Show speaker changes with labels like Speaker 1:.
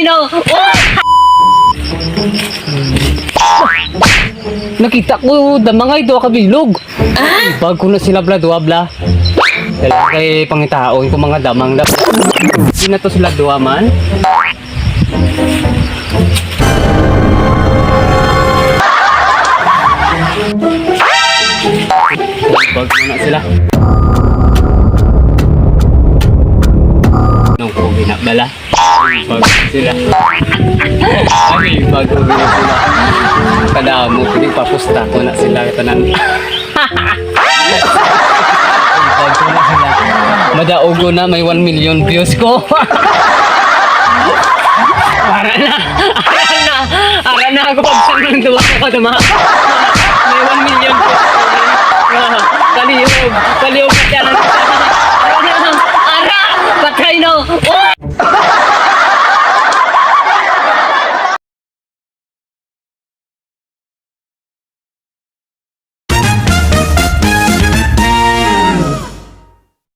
Speaker 1: No! Oh! Nakita ko damangay do kabilog. Ah? Bago na sila bla duwa bla. Dala kay pangitaon ko mga damang la. Di na to sila duwa man. Bago na sila. Binabala. Bago sila. Ay, bago na sila. Kada mo pinipapusta ko na sila tanan. Bago na sila. Madaugo na may 1 million views ko. Para na. Ara na. Ara na ako pagsan ng duwa ko kadama. May 1 million views ko. Ah, Kalihog. Kalihog ka dyan. Ara! Patay no! Oh!